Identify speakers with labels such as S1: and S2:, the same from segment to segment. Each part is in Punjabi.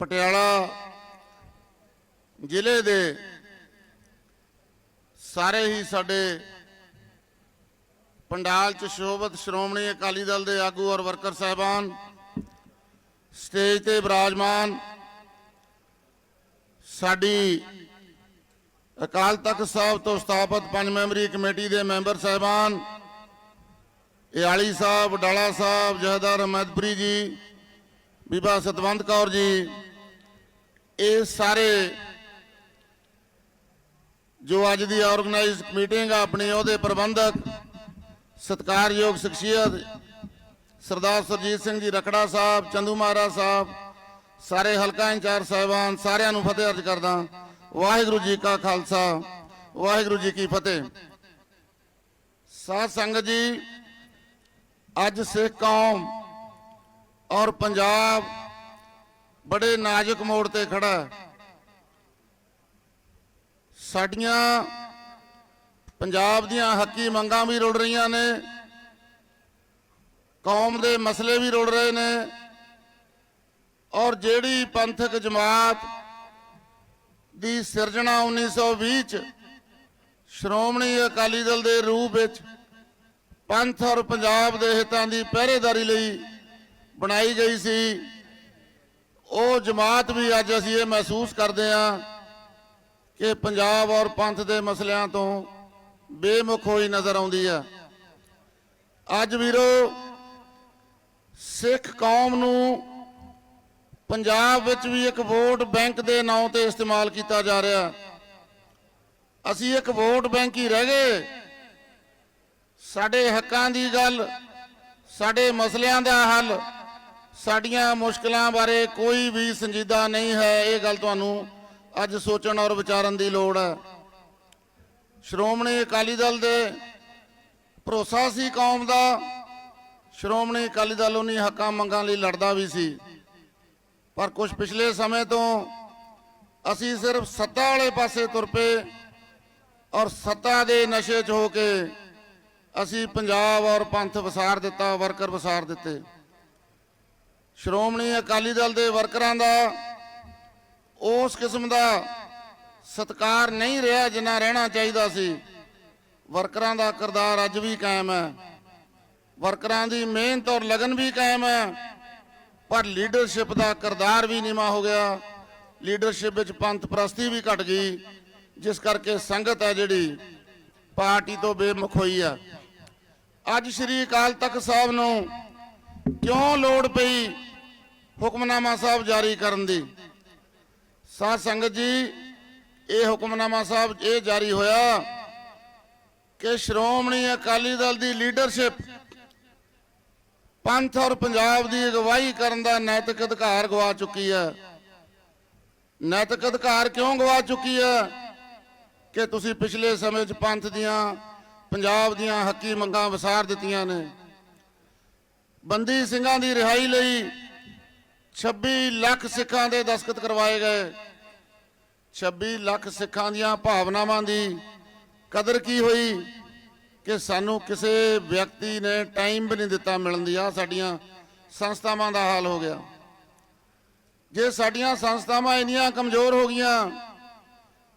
S1: ਪਟਿਆਲਾ ਜ਼ਿਲ੍ਹੇ ਦੇ ਸਾਰੇ ਹੀ ਸਾਡੇ ਪੰਡਾਲ ਚ ਸ਼ੋਭਤ ਸ਼੍ਰੋਮਣੀ ਅਕਾਲੀ ਦਲ ਦੇ ਆਗੂ ਔਰ ਵਰਕਰ ਸਾਹਿਬਾਨ, ਸਟੇਜ ਤੇ ਬਿਰਾਜਮਾਨ, ਸਾਡੀ ਅਕਾਲ ਤਖਤ ਸਾਹਿਬ ਤੋਂ ਸਥਾਪਿਤ ਪੰਜ ਮੈਂਬਰੀ ਕਮੇਟੀ ਦੇ ਮੈਂਬਰ ਸਾਹਿਬਾਨ, ਇਆਲੀ ਸਾਹਿਬ, ਡਾਲਾ ਸਾਹਿਬ, ਜਹਦਾਰ ਅਹਿਮਦਪੁਰੀ ਜੀ, ਬੀਬਾ ਸਤਵੰਤ ਕੌਰ ਜੀ ਇਹ ਸਾਰੇ ਜੋ ਅੱਜ ਦੀ ਆਰਗੇਨਾਈਜ਼ ਮੀਟਿੰਗ ਆ, ਆਪਣੀ ਉਹਦੇ ਪ੍ਰਬੰਧਕ, ਸਤਿਕਾਰਯੋਗ ਸ਼ਖਸੀਅਤ ਸਰਦਾਰ ਸੁਰਜੀਤ ਸਿੰਘ ਜੀ ਰਕੜਾ ਸਾਹਿਬ, ਚੰਦੂ ਮਹਾਰਾਜ ਸਾਹਿਬ, ਸਾਰੇ ਹਲਕਾ ਇੰਚਾਰਜ ਸਾਹਿਬਾਨ, ਸਾਰਿਆਂ ਨੂੰ ਫਤਿਹ ਅਰਜ਼ ਕਰਦਾ ਵਾਹਿਗੁਰੂ ਜੀ ਕਾ ਖਾਲਸਾ, ਵਾਹਿਗੁਰੂ ਜੀ ਕੀ ਫਤਿਹ। ਸਾਧ ਸੰਗਤ ਜੀ, ਅੱਜ ਸਿੱਖ ਕੌਮ ਔਰ ਪੰਜਾਬ ਬੜੇ ਨਾਜ਼ੁਕ ਮੋੜ ਤੇ ਖੜਾ ਸਾਡੀਆਂ ਪੰਜਾਬ ਦੀਆਂ ਹੱਕੀ ਮੰਗਾਂ ਵੀ ਰੁੜ ਰਹੀਆਂ ਨੇ, ਕੌਮ ਦੇ ਮਸਲੇ ਵੀ ਰੁੜ ਰਹੇ ਨੇ, ਔਰ ਜਿਹੜੀ ਪੰਥਕ ਜਮਾਤ ਦੀ ਸਿਰਜਣਾ 1920 ਚ ਸ਼੍ਰੋਮਣੀ ਅਕਾਲੀ ਦਲ ਦੇ ਰੂਪ ਵਿੱਚ ਪੰਥ ਔਰ ਪੰਜਾਬ ਦੇ ਹਿੱਤਾਂ ਦੀ ਪਹਿਰੇਦਾਰੀ ਲਈ ਬਣਾਈ ਗਈ ਸੀ ਉਹ ਜਮਾਤ ਵੀ ਅੱਜ ਅਸੀਂ ਇਹ ਮਹਿਸੂਸ ਕਰਦੇ ਹਾਂ ਕਿ ਪੰਜਾਬ ਔਰ ਪੰਥ ਦੇ ਮਸਲਿਆਂ ਤੋਂ ਬੇਮੁਖ ਹੋਈ ਨਜ਼ਰ ਆਉਂਦੀ ਹੈ। ਅੱਜ ਵੀਰੋ, ਸਿੱਖ ਕੌਮ ਨੂੰ ਪੰਜਾਬ ਵਿੱਚ ਵੀ ਇੱਕ ਵੋਟ ਬੈਂਕ ਦੇ ਨਾਂ ਤੇ ਇਸਤੇਮਾਲ ਕੀਤਾ ਜਾ ਰਿਹਾ। ਅਸੀਂ ਇੱਕ ਵੋਟ ਬੈਂਕ ਹੀ ਰਹਿ ਗਏ। ਸਾਡੇ ਹੱਕਾਂ ਦੀ ਗੱਲ, ਸਾਡੇ ਮਸਲਿਆਂ ਦਾ ਹੱਲ ਸਾਡੀਆਂ ਮੁਸ਼ਕਲਾਂ ਬਾਰੇ ਕੋਈ ਵੀ ਸੰਜੀਦਾ ਨਹੀਂ ਹੈ। ਇਹ ਗੱਲ ਤੁਹਾਨੂੰ ਅੱਜ ਸੋਚਣ ਔਰ ਵਿਚਾਰਨ ਦੀ ਲੋੜ ਹੈ। ਸ਼੍ਰੋਮਣੀ ਅਕਾਲੀ ਦਲ ਦੇ ਭਰੋਸਾ ਸੀ ਕੌਮ ਦਾ। ਸ਼੍ਰੋਮਣੀ ਅਕਾਲੀ ਦਲ ਉਨੀ ਹੱਕਾਂ ਮੰਗਾਂ ਲਈ ਲੜਦਾ ਵੀ ਸੀ। ਪਰ ਕੁਝ ਪਿਛਲੇ ਸਮੇਂ ਤੋਂ ਅਸੀਂ ਸਿਰਫ ਸੱਤਾ ਵਾਲੇ ਪਾਸੇ ਤੁਰ ਪਏ ਔਰ ਸੱਤਾ ਦੇ ਨਸ਼ੇ 'ਚ ਹੋ ਕੇ ਅਸੀਂ ਪੰਜਾਬ ਔਰ ਪੰਥ ਵਸਾਰ ਦਿੱਤਾ, ਵਰਕਰ ਵਸਾਰ ਦਿੱਤੇ। ਸ਼੍ਰੋਮਣੀ ਅਕਾਲੀ ਦਲ ਦੇ ਵਰਕਰਾਂ ਦਾ ਉਸ ਕਿਸਮ ਦਾ ਸਤਕਾਰ ਨਹੀਂ ਰਿਹਾ ਜਿੰਨਾ ਰਹਿਣਾ ਚਾਹੀਦਾ ਸੀ। ਵਰਕਰਾਂ ਦਾ ਕਿਰਦਾਰ ਅੱਜ ਵੀ ਕਾਇਮ ਹੈ। ਵਰਕਰਾਂ ਦੀ ਮਿਹਨਤ ਔਰ ਲਗਨ ਵੀ ਕਾਇਮ ਹੈ। ਪਰ ਲੀਡਰਸ਼ਿਪ ਦਾ ਕਿਰਦਾਰ ਵੀ ਨੀਵਾ ਹੋ ਗਿਆ। ਲੀਡਰਸ਼ਿਪ ਵਿੱਚ ਪੰਥ ਪ੍ਰਸਤੀ ਵੀ ਘਟ ਗਈ, ਜਿਸ ਕਰਕੇ ਸੰਗਤ ਹੈ ਜਿਹੜੀ ਪਾਰਟੀ ਤੋਂ ਬੇਮੁਖ ਹੋਈ ਆ ਅੱਜ ਸ੍ਰੀ ਅਕਾਲ ਤਖਤ ਸਾਹਿਬ ਨੂੰ ਕਿਉਂ ਲੋੜ ਪਈ ਹੁਕਮਨਾਮਾ ਸਾਹਿਬ ਜਾਰੀ ਕਰਨ ਦੀ। ਸਾਧ ਸੰਗਤ ਜੀ, ਇਹ ਹੁਕਮਨਾਮਾ ਸਾਹਿਬ ਇਹ ਜਾਰੀ ਹੋਇਆ ਕਿ ਸ਼੍ਰੋਮਣੀ ਅਕਾਲੀ ਦਲ ਦੀ ਲੀਡਰਸ਼ਿਪ ਪੰਥ ਔਰ ਪੰਜਾਬ ਦੀ ਅਗਵਾਈ ਕਰਨ ਦਾ ਨੈਤਿਕ ਅਧਿਕਾਰ ਗਵਾ ਚੁੱਕੀ ਹੈ। ਨੈਤਿਕ ਅਧਿਕਾਰ ਕਿਉਂ ਗਵਾ ਚੁੱਕੀ ਹੈ? ਕਿ ਤੁਸੀਂ ਪਿਛਲੇ ਸਮੇਂ 'ਚ ਪੰਥ ਦੀਆਂ, ਪੰਜਾਬ ਦੀਆਂ ਹੱਕੀ ਮੰਗਾਂ ਵਿਸਾਰ ਦਿੱਤੀਆਂ ਨੇ। ਬੰਦੀ ਸਿੰਘਾਂ ਦੀ ਰਿਹਾਈ ਲਈ 26 ਲੱਖ ਸਿੱਖਾਂ ਦੇ ਦਸਖਤ ਕਰਵਾਏ ਗਏ। 26 ਲੱਖ ਸਿੱਖਾਂ ਦੀਆਂ ਭਾਵਨਾਵਾਂ ਦੀ ਕਦਰ ਕੀ ਹੋਈ ਕਿ ਸਾਨੂੰ ਕਿਸੇ ਵਿਅਕਤੀ ਨੇ ਟਾਈਮ ਵੀ ਨਹੀਂ ਦਿੱਤਾ ਮਿਲਣ ਦੀ? ਆ ਸਾਡੀਆਂ ਸੰਸਥਾਵਾਂ ਦਾ ਹਾਲ ਹੋ ਗਿਆ। ਜੇ ਸਾਡੀਆਂ ਸੰਸਥਾਵਾਂ ਇੰਨੀਆਂ ਕਮਜ਼ੋਰ ਹੋ ਗਈਆਂ,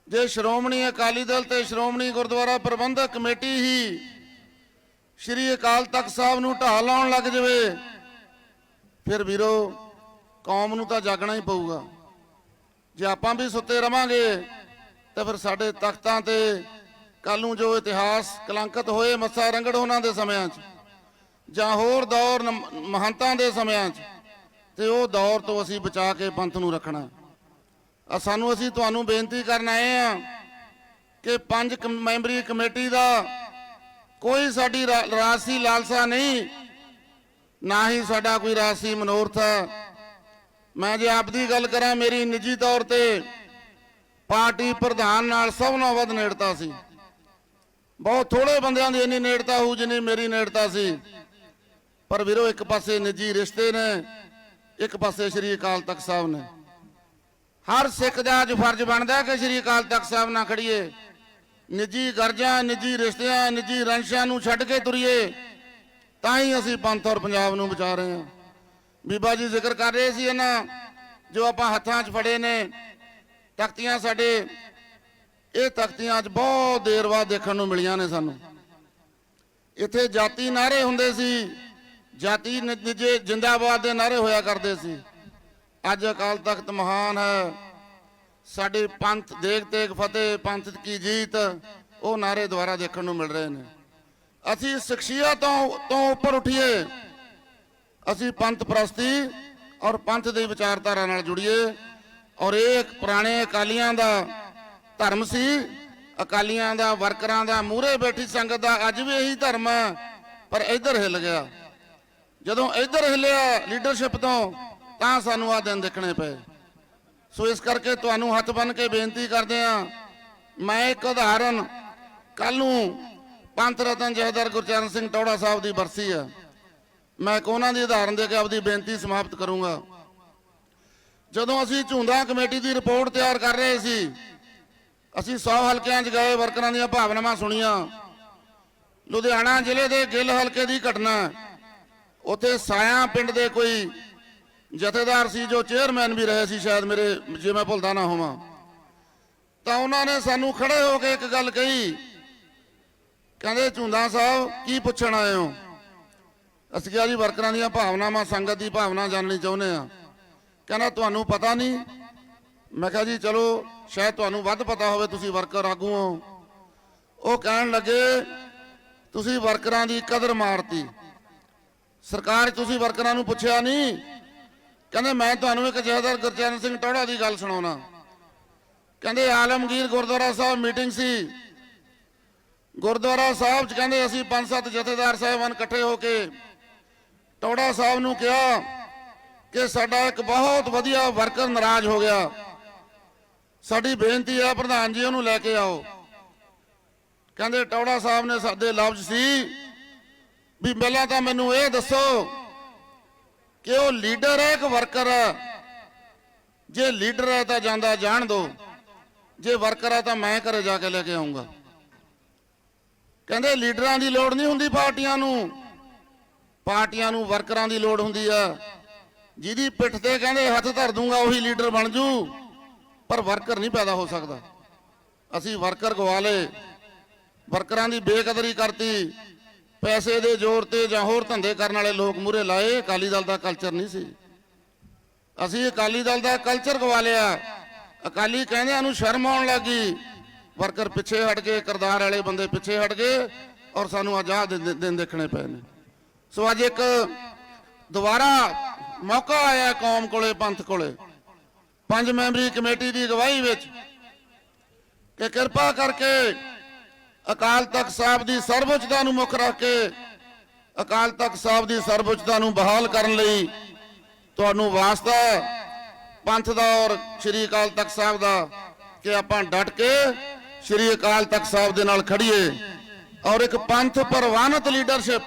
S1: ਜੇ ਸ਼੍ਰੋਮਣੀ ਅਕਾਲੀ ਦਲ ਤੇ ਸ਼੍ਰੋਮਣੀ ਗੁਰਦੁਆਰਾ ਪ੍ਰਬੰਧਕ ਕਮੇਟੀ ਹੀ ਸ਼੍ਰੀ ਅਕਾਲ ਤਖਤ ਸਾਹਿਬ ਨੂੰ ਢਾਹ ਲਾਉਣ ਲੱਗ ਜਾਵੇ, ਫਿਰ ਵੀਰੋ ਕੌਮ ਨੂੰ ਤਾਂ ਜਾਗਣਾ ਹੀ ਪਊਗਾ। ਜੇ ਆਪਾਂ ਵੀ ਸੁੱਤੇ ਰਵਾਂਗੇ, ਤਾਂ ਫਿਰ ਸਾਡੇ ਤਖਤਾਂ ਤੇ ਕੱਲ ਨੂੰ ਜੋ ਇਤਿਹਾਸ ਕਲੰਕਿਤ ਹੋਏ ਮੱਸਾ ਰੰਗੜ ਉਹਨਾਂ ਦੇ ਸਮਿਆਂ 'ਚ, ਜਾਂ ਹੋਰ ਦੌਰ ਮਹੰਤਾਂ ਦੇ ਸਮਿਆਂ 'ਚ, ਤੇ ਉਹ ਦੌਰ ਤੋਂ ਅਸੀਂ ਬਚਾ ਕੇ ਪੰਥ ਨੂੰ ਰੱਖਣਾ। ਆ ਸਾਨੂੰ ਅਸੀਂ ਤੁਹਾਨੂੰ ਬੇਨਤੀ ਕਰਨ ਆਏ ਆ ਕਿ ਪੰਜ ਕਮ- ਮੈਂਬਰੀ ਕਮੇਟੀ ਦਾ ਕੋਈ ਸਾਡੀ ਰਾ- ਰਾਜਸੀ ਲਾਲਸਾ ਨਹੀਂ, ਨਾ ਹੀ ਸਾਡਾ ਕੋਈ ਰਾਜਸੀ ਮਨੋਰਥ ਹੈ ਮੈਂ ਜੇ ਆਪ ਦੀ ਗੱਲ ਕਰਾਂ, ਮੇਰੀ ਨਿੱਜੀ ਤੌਰ ਤੇ ਪਾਰਟੀ ਪ੍ਰਧਾਨ ਨਾਲ ਸਭ ਨਾਲੋਂ ਵੱਧ ਨੇੜਤਾ ਸੀ। ਬਹੁਤ ਥੋੜੇ ਬੰਦਿਆਂ ਦੀ ਇੰਨੀ ਨੇੜਤਾ ਹੋਊ ਜਿੰਨੀ ਮੇਰੀ ਨੇੜਤਾ ਸੀ। ਪਰ ਵੀਰੋ, ਇੱਕ ਪਾਸੇ ਨਿੱਜੀ ਰਿਸ਼ਤੇ ਨੇ, ਇੱਕ ਪਾਸੇ ਸ੍ਰੀ ਅਕਾਲ ਤਖਤ ਸਾਹਿਬ ਨੇ। ਹਰ ਸਿੱਖ ਦਾ ਅੱਜ ਫਰਜ਼ ਬਣਦਾ ਕਿ ਸ੍ਰੀ ਅਕਾਲ ਤਖਤ ਸਾਹਿਬ ਨਾਲ ਖੜੀਏ ਨਿੱਜੀ ਗਰਜਾਂ, ਨਿੱਜੀ ਰਿਸ਼ਤਿਆਂ, ਨਿੱਜੀ ਰੰਸ਼ਾਂ ਨੂੰ ਛੱਡ ਕੇ ਤੁਰੀਏ, ਤਾਂ ਹੀ ਅਸੀਂ ਪੰਥ ਔਰ ਪੰਜਾਬ ਨੂੰ ਬਚਾ ਰਹੇ ਹਾਂ। ਬੀਬਾ ਜੀ ਜ਼ਿਕਰ ਕਰ ਰਹੇ ਸੀ ਇਹਨਾਂ, ਜੋ ਆਪਾਂ ਹੱਥਾਂ 'ਚ ਫੜੇ ਨੇ, ਤਖਤੀਆਂ ਸਾਡੇ। ਇਹ ਤਖਤੀਆਂ 'ਚ ਬਹੁਤ ਦੇਰ ਬਾਅਦ ਦੇਖਣ ਨੂੰ ਮਿਲੀਆਂ ਨੇ ਸਾਨੂੰ। ਇੱਥੇ ਜਾਤੀ ਨਾਰੇ ਹੁੰਦੇ ਸੀ, ਜਾਤੀ ਨਤੀਜੇ ਜਿੰਦਾਬਾਦ ਦੇ ਨਾਰੇ ਹੋਇਆ ਕਰਦੇ ਸੀ। ਅੱਜ ਅਕਾਲ ਤਖਤ ਮਹਾਨ ਹੈ। ਸਾਡੇ ਪੰਥ ਦੇਖ ਤੇਗ ਫਤਿਹ, ਪੰਥ ਕੀ ਜੀਤ, ਉਹ ਨਾਰੇ ਦੁਆਰਾ ਦੇਖਣ ਨੂੰ ਮਿਲ ਰਹੇ ਨੇ। ਅਸੀਂ ਸ਼ਖਸੀਅਤ ਤੋਂ ਤੋਂ ਉੱਪਰ ਉੱਠੀਏ। ਅਸੀਂ ਪੰਥ ਪ੍ਰਸਤੀ ਔਰ ਪੰਥ ਦੀ ਵਿਚਾਰਧਾਰਾ ਨਾਲ ਜੁੜੀਏ ਔਰ ਇਹ ਇੱਕ ਪੁਰਾਣੇ ਅਕਾਲੀਆਂ ਦਾ ਧਰਮ ਸੀ, ਅਕਾਲੀਆਂ ਦਾ, ਵਰਕਰਾਂ ਦਾ, ਮੂਹਰੇ ਬੈਠੀ ਸੰਗਤ ਦਾ ਅੱਜ ਵੀ ਇਹੀ ਧਰਮ ਹੈ, ਪਰ ਇੱਧਰ ਹਿੱਲ ਗਿਆ। ਜਦੋਂ ਇੱਧਰ ਹਿੱਲਿਆ ਲੀਡਰਸ਼ਿਪ ਤੋਂ, ਤਾਂ ਸਾਨੂੰ ਆ ਦਿਨ ਦੇਖਣੇ ਪਏ। ਸੋ ਇਸ ਕਰਕੇ ਤੁਹਾਨੂੰ ਹੱਥ ਬੰਨ ਕੇ ਬੇਨਤੀ ਕਰਦੇ ਆ ਮੈਂ ਇੱਕ ਉਦਾਹਰਨ ਕੱਲ ਨੂੰ ਪੰਥ ਰਤਨ ਜਹਦਰ ਗੁਰਚਰਨ ਸਿੰਘ ਟੌੜਾ ਸਾਹਿਬ ਦੀ ਬਰਸੀ ਆ ਮੈਂ ਇੱਕ ਉਹਨਾਂ ਦੀ ਉਦਾਹਰਨ ਦੇ ਕੇ ਆਪਦੀ ਬੇਨਤੀ ਸਮਾਪਤ ਕਰੂੰਗਾ। ਜਦੋਂ ਅਸੀਂ ਝੁੰਦਾ ਕਮੇਟੀ ਦੀ ਰਿਪੋਰਟ ਤਿਆਰ ਕਰ ਰਹੇ ਸੀ, ਅਸੀਂ 100 ਹਲਕਿਆਂ 'ਚ ਗਏ, ਵਰਕਰਾਂ ਦੀਆਂ ਭਾਵਨਾਵਾਂ ਸੁਣੀਆਂ। ਲੁਧਿਆਣਾ ਜ਼ਿਲ੍ਹੇ ਦੇ ਗਿੱਲ ਹਲਕੇ ਦੀ ਘਟਨਾ ਉੱਥੇ ਸਾਇਆ ਪਿੰਡ ਦੇ ਕੋਈ ਜਥੇਦਾਰ ਸੀ, ਜੋ ਚੇਅਰਮੈਨ ਵੀ ਰਹੇ ਸੀ, ਸ਼ਾਇਦ ਮੇਰੇ, ਜੇ ਮੈਂ ਭੁੱਲਦਾ ਨਾ ਹੋਵਾਂ। ਤਾਂ ਉਹਨਾਂ ਨੇ ਸਾਨੂੰ ਖੜੇ ਹੋ ਕੇ ਇੱਕ ਗੱਲ ਕਹੀ। ਕਹਿੰਦੇ, ਝੁੰਦਾ ਸਾਹਿਬ, ਕੀ ਪੁੱਛਣ ਆਏ ਹੋ? ਅਸੀਂ ਕਿਹਾ ਜੀ, ਵਰਕਰਾਂ ਦੀਆਂ ਭਾਵਨਾਵਾਂ, ਸੰਗਤ ਦੀ ਭਾਵਨਾ ਜਾਣਨੀ ਚਾਹੁੰਦੇ ਆ ਕਹਿੰਦਾ, ਤੁਹਾਨੂੰ ਪਤਾ ਨਹੀਂ? ਮੈਂ ਕਿਹਾ ਜੀ, ਚਲੋ, ਸ਼ਾਇਦ ਤੁਹਾਨੂੰ ਵੱਧ ਪਤਾ ਹੋਵੇ, ਤੁਸੀਂ ਵਰਕਰ ਆਗੂ ਹੋ। ਉਹ ਕਹਿਣ ਲੱਗੇ, ਤੁਸੀਂ ਵਰਕਰਾਂ ਦੀ ਕਦਰ ਮਾਰਤੀ। ਸਰਕਾਰ ਤੁਸੀਂ ਵਰਕਰਾਂ ਨੂੰ ਪੁੱਛਿਆ ਨਹੀਂ? ਕਹਿੰਦੇ, ਮੈਂ ਤੁਹਾਨੂੰ ਇੱਕ ਜਥੇਦਾਰ ਗੁਰਚਰਨ ਸਿੰਘ ਟੌੜਾ ਦੀ ਗੱਲ ਸੁਣਾਉਣਾ। ਕਹਿੰਦੇ, ਆਲਮਗੀਰ ਗੁਰਦੁਆਰਾ ਸਾਹਿਬ ਮੀਟਿੰਗ ਸੀ। ਗੁਰਦੁਆਰਾ ਸਾਹਿਬ 'ਚ ਕਹਿੰਦੇ, ਅਸੀਂ ਪੰਜ ਸੱਤ ਜਥੇਦਾਰ ਸਾਹਿਬਾਨ ਇਕੱਠੇ ਹੋ ਕੇ ਟੌੜਾ ਸਾਹਿਬ ਨੂੰ ਕਿਹਾ ਕਿ ਸਾਡਾ ਇੱਕ ਬਹੁਤ ਵਧੀਆ ਵਰਕਰ ਨਾਰਾਜ਼ ਹੋ ਗਿਆ। ਸਾਡੀ ਬੇਨਤੀ ਹੈ ਪ੍ਰਧਾਨ ਜੀ, ਉਹਨੂੰ ਲੈ ਕੇ ਆਓ। ਕਹਿੰਦੇ ਟੌੜਾ ਸਾਹਿਬ ਨੇ ਸਾਡੇ ਲਫ਼ਜ਼ ਸੀ ਵੀ ਪਹਿਲਾਂ ਤਾਂ ਮੈਨੂੰ ਇਹ ਦੱਸੋ ਕਿ ਉਹ ਲੀਡਰ ਹੈ ਕਿ ਵਰਕਰ ਹੈ? ਜੇ ਲੀਡਰ ਹੈ ਤਾਂ ਜਾਂਦਾ ਜਾਣ ਦੋ। ਜੇ ਵਰਕਰ ਹੈ ਤਾਂ ਮੈਂ ਘਰੇ ਜਾ ਕੇ ਲੈ ਕੇ ਆਉਂਗਾ। ਕਹਿੰਦੇ ਲੀਡਰਾਂ ਦੀ ਲੋੜ ਨਹੀਂ ਹੁੰਦੀ ਪਾਰਟੀਆਂ ਨੂੰ। ਪਾਰਟੀਆਂ ਨੂੰ ਵਰਕਰਾਂ ਦੀ ਲੋੜ ਹੁੰਦੀ ਆ। ਜਿਹਦੀ ਪਿੱਠ ਤੇ ਕਹਿੰਦੇ ਹੱਥ ਧਰ ਦੂੰਗਾ, ਉਹੀ ਲੀਡਰ ਬਣ ਜੂ। ਪਰ ਵਰਕਰ ਨਹੀਂ ਪੈਦਾ ਹੋ ਸਕਦਾ। ਅਸੀਂ ਵਰਕਰ ਗਵਾ ਲਏ ਵਰਕਰਾਂ ਦੀ ਬੇਕਦਰੀ ਕਰਤੀ। ਪੈਸੇ ਦੇ ਜ਼ੋਰ ਤੇ ਜਾਂ ਹੋਰ ਧੰਦੇ ਕਰਨ ਵਾਲੇ ਲੋਕ ਮੂਰੇ ਲਾਏ, ਅਕਾਲੀ ਦਲ ਦਾ ਕਲਚਰ ਨਹੀਂ ਸੀ। ਅਸੀਂ ਅਕਾਲੀ ਦਲ ਦਾ ਕਲਚਰ ਗਵਾ ਲਿਆ। ਅਕਾਲੀ ਕਹਿੰਦਿਆਂ ਨੂੰ ਸ਼ਰਮ ਆਉਣ ਲੱਗੀ। ਵਰਕਰ ਪਿੱਛੇ ਹਟ ਗਏ, ਕਰਦਾਰ ਵਾਲੇ ਬੰਦੇ ਪਿੱਛੇ ਹਟ ਗਏ ਔਰ ਸਾਨੂੰ ਆਜ਼ਾਦ ਦਿਨ ਦਿਨ ਦੇਖਣੇ ਪਏ ਨੇ। ਸੋ ਅੱਜ ਇੱਕ ਦੁਬਾਰਾ ਮੌਕਾ ਆਇਆ ਕੌਮ ਕੋਲੇ, ਪੰਥ ਕੋਲੇ। ਪੰਜ ਮੈਂਬਰੀ ਕਮੇਟੀ ਦੀ ਅਗਵਾਈ ਵਿੱਚ ਕਿ ਕਿਰਪਾ ਕਰਕੇ ਅਕਾਲ ਤਖਤ ਸਾਹਿਬ ਦੀ ਸਰਵਉੱਚਤਾ ਨੂੰ ਮੁੱਖ ਰੱਖ ਕੇ ਅਕਾਲ ਤਖਤ ਸਾਹਿਬ ਦੀ ਸਰਵਉੱਚਤਾ ਨੂੰ ਬਹਾਲ ਕਰਨ ਲਈ ਤੁਹਾਨੂੰ ਵਾਸਤਾ ਪੰਥ ਦਾ ਔਰ ਸ੍ਰੀ ਅਕਾਲ ਤਖਤ ਸਾਹਿਬ ਦਾ ਕਿ ਆਪਾਂ ਡਟ ਕੇ ਸ੍ਰੀ ਅਕਾਲ ਤਖਤ ਸਾਹਿਬ ਦੇ ਨਾਲ ਖੜੀਏ ਔਰ ਇੱਕ ਪੰਥ ਪ੍ਰਵਾਨਿਤ ਲੀਡਰਸ਼ਿਪ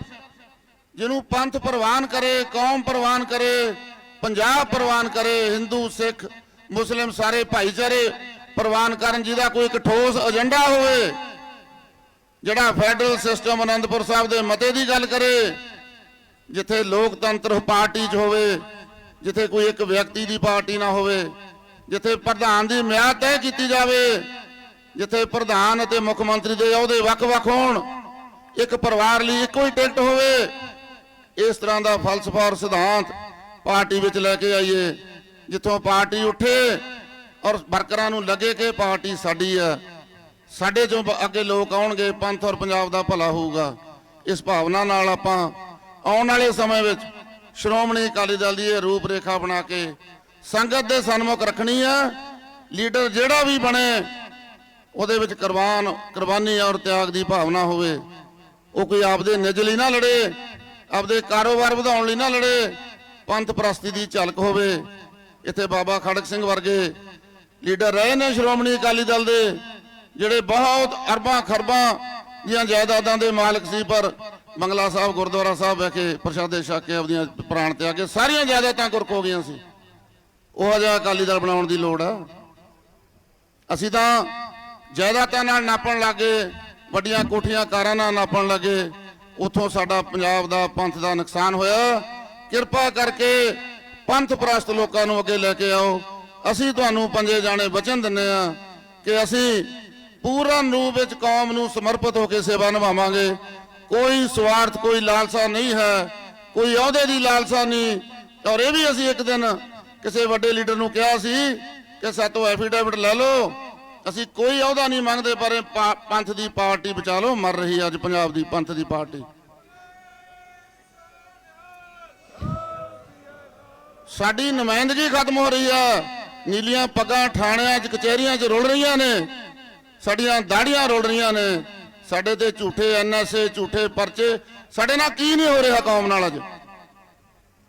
S1: ਜਿਹਨੂੰ ਪੰਥ ਪ੍ਰਵਾਨ ਕਰੇ, ਕੌਮ ਪ੍ਰਵਾਨ ਕਰੇ, ਪੰਜਾਬ ਪ੍ਰਵਾਨ ਕਰੇ, ਹਿੰਦੂ, ਸਿੱਖ, ਮੁਸਲਿਮ ਸਾਰੇ ਭਾਈਚਾਰੇ ਪ੍ਰਵਾਨ ਕਰਨ ਜਿਹਦਾ ਕੋਈ ਇੱਕ ਠੋਸ ਏਜੰਡਾ ਹੋਵੇ, ਜਿਹੜਾ ਫੈਡਰਲ ਸਿਸਟਮ ਅਨੰਦਪੁਰ ਸਾਹਿਬ ਦੇ ਮਤੇ ਦੀ ਗੱਲ ਕਰੇ, ਜਿੱਥੇ ਲੋਕਤੰਤਰ ਪਾਰਟੀ 'ਚ ਹੋਵੇ, ਜਿੱਥੇ ਕੋਈ ਇੱਕ ਵਿਅਕਤੀ ਦੀ ਪਾਰਟੀ ਨਾ ਹੋਵੇ, ਜਿੱਥੇ ਪ੍ਰਧਾਨ ਦੀ ਮਿਆਦ ਤੈਅ ਕੀਤੀ ਜਾਵੇ, ਜਿੱਥੇ ਪ੍ਰਧਾਨ ਅਤੇ ਮੁੱਖ ਮੰਤਰੀ ਦੇ ਅਹੁਦੇ ਵੱਖ-ਵੱਖ ਹੋਣ, ਇੱਕ ਪਰਿਵਾਰ ਲਈ ਇੱਕੋ ਹੀ ਟਿਕਟ ਹੋਵੇ ਇਸ ਤਰ੍ਹਾਂ ਦਾ ਫਲਸਫਾ ਔਰ ਸਿਧਾਂਤ ਪਾਰਟੀ ਵਿੱਚ ਲੈ ਕੇ ਆਈਏ, ਜਿੱਥੋਂ ਪਾਰਟੀ ਉੱਠੇ ਔਰ ਵਰਕਰਾਂ ਨੂੰ ਲੱਗੇ ਕਿ ਪਾਰਟੀ ਸਾਡੀ ਹੈ। ਸਾਡੇ ਚੋਂ ਅੱਗੇ ਲੋਕ ਆਉਣਗੇ, ਪੰਥ ਔਰ ਪੰਜਾਬ ਦਾ ਭਲਾ ਹੋਊਗਾ। ਇਸ ਭਾਵਨਾ ਨਾਲ ਆਪਾਂ ਆਉਣ ਵਾਲੇ ਸਮੇਂ ਵਿੱਚ ਸ਼੍ਰੋਮਣੀ ਅਕਾਲੀ ਦਲ ਦੀ ਇਹ ਰੂਪ ਰੇਖਾ ਬਣਾ ਕੇ ਸੰਗਤ ਦੇ ਸਨਮੁਖ ਰੱਖਣੀ ਹੈ ਲੀਡਰ ਜਿਹੜਾ ਵੀ ਬਣੇ, ਉਹਦੇ ਵਿੱਚ ਕੁਰਬਾਨ ਕੁਰਬਾਨੀ ਔਰ ਤਿਆਗ ਦੀ ਭਾਵਨਾ ਹੋਵੇ। ਉਹ ਕੋਈ ਆਪਦੇ ਨਿੱਜ ਲਈ ਨਾ ਲੜੇ। ਆਪਦੇ ਕਾਰੋਬਾਰ ਵਧਾਉਣ ਲਈ ਨਾ ਲੜੇ। ਪੰਥ ਪ੍ਰਸਤੀ ਦੀ ਝਲਕ ਹੋਵੇ। ਇੱਥੇ ਬਾਬਾ ਖੜਕ ਸਿੰਘ ਵਰਗੇ ਲੀਡਰ ਰਹੇ ਨੇ ਸ਼੍ਰੋਮਣੀ ਅਕਾਲੀ ਦਲ ਦੇ, ਜਿਹੜੇ ਬਹੁਤ ਅਰਬਾਂ ਖਰਬਾਂ ਦੀਆਂ ਜਾਇਦਾਦਾਂ ਦੇ ਮਾਲਕ ਸੀ, ਪਰ ਬੰਗਲਾ ਸਾਹਿਬ, ਗੁਰਦੁਆਰਾ ਸਾਹਿਬ ਵਿਖੇ ਪ੍ਰਸ਼ਾਦੇ ਛਕ ਕੇ ਆਪਦੀਆਂ ਪ੍ਰਾਣ ਤੇ ਆ ਕੇ ਸਾਰੀਆਂ ਜਾਇਦਾਦਾਂ ਗੁਰਕ ਹੋ ਗਈਆਂ ਸੀ। ਉਹ ਜਿਹਾ ਅਕਾਲੀ ਦਲ ਬਣਾਉਣ ਦੀ ਲੋੜ ਆ। ਅਸੀਂ ਤਾਂ ਜਾਇਦਾਦਾਂ ਨਾਲ ਨਾਪਣ ਲੱਗੇ ਵੱਡੀਆਂ ਕੋਠੀਆਂ ਕਾਰਾਂ ਨਾਲ ਨਾਪਣ ਲੱਗੇ। ਉੱਥੋਂ ਸਾਡਾ ਪੰਜਾਬ ਦਾ ਪੰਥ ਦਾ ਨੁਕਸਾਨ ਹੋਇਆ। ਕਿਰਪਾ ਕਰਕੇ ਪੰਥ ਪ੍ਰਸਤ ਲੋਕਾਂ ਨੂੰ ਅੱਗੇ ਲੈ ਕੇ ਆਓ। ਅਸੀਂ ਤੁਹਾਨੂੰ ਪੰਜੇ ਜਾਣੇ ਵਚਨ ਦਿੰਨੇ ਆ ਕਿ ਅਸੀਂ ਪੂਰਨ ਰੂਪ ਵਿੱਚ ਕੌਮ ਨੂੰ ਸਮਰਪਿਤ ਹੋ ਕੇ ਸੇਵਾ ਨਿਭਾਵਾਂਗੇ। ਕੋਈ ਸਵਾਰਥ, ਕੋਈ ਲਾਲਸਾ ਨਹੀਂ ਹੈ, ਕੋਈ ਅਹੁਦੇ ਦੀ ਲਾਲਸਾ ਨਹੀਂ। ਔਰ ਇਹ ਵੀ ਅਸੀਂ ਇੱਕ ਦਿਨ ਕਿਸੇ ਵੱਡੇ ਲੀਡਰ ਨੂੰ ਕਿਹਾ ਸੀ ਕਿ ਸਾਤੋਂ ਐਫੀਡੇਵਿਟ ਲੈ ਲਓ। ਅਸੀਂ ਕੋਈ ਅਹੁਦਾ ਨਹੀਂ ਮੰਗਦੇ, ਪਰ ਇਹ ਪਾ- ਪੰਥ ਦੀ ਪਾਰਟੀ ਬਚਾ ਲਓ, ਮਰ ਰਹੀ ਹੈ ਅੱਜ ਪੰਜਾਬ ਦੀ, ਪੰਥ ਦੀ ਪਾਰਟੀ। ਸਾਡੀ ਨੁਮਾਇੰਦਗੀ ਖਤਮ ਹੋ ਰਹੀ ਆ। ਨੀਲੀਆਂ ਪੱਗਾਂ ਥਾਣਿਆਂ 'ਚ, ਕਚਹਿਰੀਆਂ 'ਚ ਰੁਲ ਰਹੀਆਂ ਨੇ। ਸਾਡੀਆਂ ਦਾੜੀਆਂ ਰੁਲ ਰਹੀਆਂ ਨੇ। ਸਾਡੇ ਤੇ ਝੂਠੇ ਐਨਐਸਏ ਝੂਠੇ ਪਰਚੇ, ਸਾਡੇ ਨਾਲ ਕੀ ਨਹੀਂ ਹੋ ਰਿਹਾ ਕੌਮ ਨਾਲ ਅੱਜ?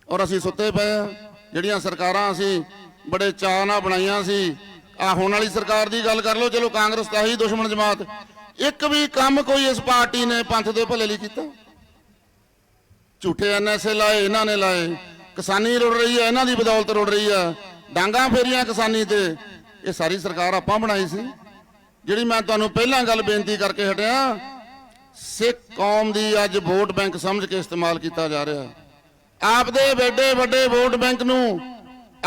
S1: ਔਰ ਅਸੀਂ ਸੁੱਤੇ ਪਏ ਆ। ਜਿਹੜੀਆਂ ਸਰਕਾਰਾਂ ਅਸੀਂ ਬੜੇ ਚਾਅ ਨਾਲ ਬਣਾਈਆਂ ਸੀ ਆ ਹੁਣ ਵਾਲੀ ਸਰਕਾਰ ਦੀ ਗੱਲ ਕਰ ਲਓ, ਚਲੋ ਕਾਂਗਰਸ ਤਾਂ ਹੀ ਦੁਸ਼ਮਣ ਜਮਾਤ। ਇੱਕ ਵੀ ਕੰਮ ਕੋਈ ਇਸ ਪਾਰਟੀ ਨੇ ਪੰਥ ਦੇ ਭਲੇ ਲਈ ਕੀਤਾ। ਝੂਠੇ ਐਨਐਸਏ ਲਾਏ, ਇਹਨਾਂ ਨੇ ਲਾਏ। ਕਿਸਾਨੀ ਰੁੜ ਰਹੀ ਹੈ, ਇਹਨਾਂ ਦੀ ਬਦੌਲਤ ਰੁੜ ਰਹੀ ਹੈ। ਡਾਂਗਾ ਫੇਰੀਆਂ ਕਿਸਾਨੀ ਤੇ। ਇਹ ਸਾਰੀ ਸਰਕਾਰ ਆਪਾਂ ਬਣਾਈ ਸੀ। ਜਿਹੜੀ ਮੈਂ ਤੁਹਾਨੂੰ ਪਹਿਲਾਂ ਗੱਲ ਬੇਨਤੀ ਕਰਕੇ ਹਟਿਆ, ਸਿੱਖ ਕੌਮ ਦੀ ਅੱਜ ਵੋਟ ਬੈਂਕ ਸਮਝ ਕੇ ਇਸਤੇਮਾਲ ਕੀਤਾ ਜਾ ਰਿਹਾ। ਆਪਦੇ ਵੱਡੇ ਵੱਡੇ ਵੋਟ ਬੈਂਕ ਨੂੰ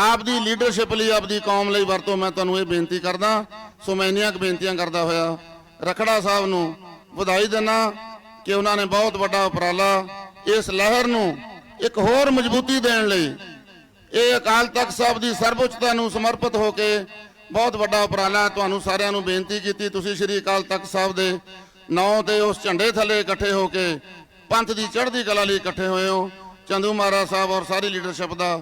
S1: ਆਪਦੀ ਲੀਡਰਸ਼ਿਪ ਲਈ, ਆਪਦੀ ਕੌਮ ਲਈ ਵਰਤੋ ਮੈਂ ਤੁਹਾਨੂੰ ਇਹ ਬੇਨਤੀ ਕਰਦਾ, ਸੋ ਮੈਂ ਇੰਨੀਆਂ ਬੇਨਤੀਆਂ ਕਰਦਾ ਹੋਇਆ। ਰਖੜਾ ਸਾਹਿਬ ਨੂੰ ਵਧਾਈ ਦਿੰਦਾ, ਕਿ ਉਹਨਾਂ ਨੇ ਬਹੁਤ ਵੱਡਾ ਉਪਰਾਲਾ ਇਸ ਲਹਿਰ ਨੂੰ ਇੱਕ ਹੋਰ ਮਜ਼ਬੂਤੀ ਦੇਣ ਲਈ ਇਹ ਅਕਾਲ ਤਖਤ ਸਾਹਿਬ ਦੀ ਸਰਵਉੱਚਤਾ ਨੂੰ ਸਮਰਪਿਤ ਹੋ ਕੇ ਬਹੁਤ ਵੱਡਾ ਉਪਰਾਲਾ ਤੁਹਾਨੂੰ ਸਾਰਿਆਂ ਨੂੰ ਬੇਨਤੀ ਕੀਤੀ, ਤੁਸੀਂ ਸ੍ਰੀ ਅਕਾਲ ਤਖਤ ਸਾਹਿਬ ਦੇ ਨਾਂ ਤੇ ਉਸ ਝੰਡੇ ਥੱਲੇ ਇਕੱਠੇ ਹੋ ਕੇ ਪੰਥ ਦੀ ਚੜ੍ਹਦੀ ਕਲਾ ਲਈ ਇਕੱਠੇ ਹੋਏ ਹੋ। ਚੰਦੂ ਮਹਾਰਾਜ ਸਾਹਿਬ ਔਰ ਸਾਰੀ ਲੀਡਰਸ਼ਿਪ ਦਾ